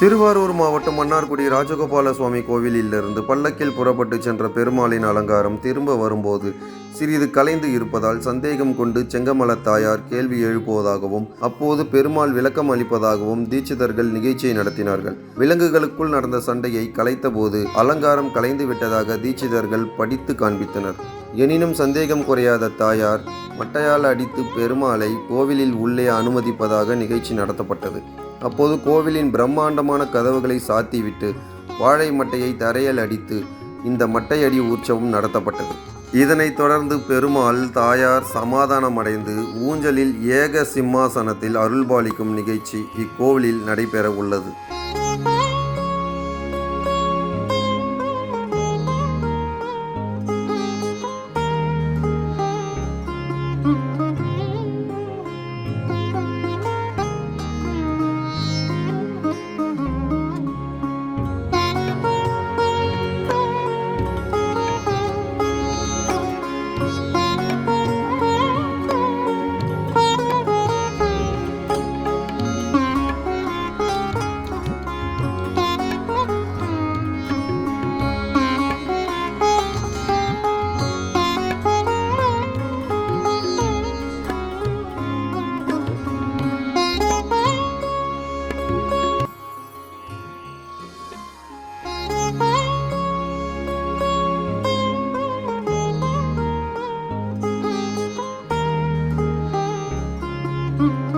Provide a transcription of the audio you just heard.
திருவாரூர் மாவட்டம் மன்னார்குடி ராஜகோபால சுவாமி கோவிலிலிருந்து பல்லக்கில் புறப்பட்டு சென்ற பெருமாளின் அலங்காரம் திரும்ப வரும்போது சிறிது கலைந்து இருப்பதால் சந்தேகம் கொண்டு செங்கமல தாயார் கேள்வி எழுப்புவதாகவும் அப்போது பெருமாள் விளக்கம் அளிப்பதாகவும் தீட்சிதர்கள் நிகழ்ச்சியை நடத்தினார்கள். விலங்குகளுக்குள் நடந்த சண்டையை கலைத்தபோது அலங்காரம் கலைந்து விட்டதாக தீட்சிதர்கள் படித்து காண்பித்தனர். எனினும் சந்தேகம் குறையாத தாயார் மட்டையால் அடித்து பெருமாளை கோவிலில் உள்ளே அனுமதிப்பதாக நிகழ்ச்சி நடத்தப்பட்டது. அப்போது கோவிலின் பிரம்மாண்டமான கதவுகளை சாத்திவிட்டு வாழை மட்டையை தரையில் அடித்து இந்த மட்டையடி உற்சவம் நடத்தப்பட்டது. இதனைத் தொடர்ந்து பெருமாள் தாயார் சமாதானமடைந்து ஊஞ்சலில் ஏக சிம்மாசனத்தில் அருள்பாலிக்கும் நிகழ்ச்சி இக்கோவிலில் நடைபெற உள்ளது. Mm-hmm.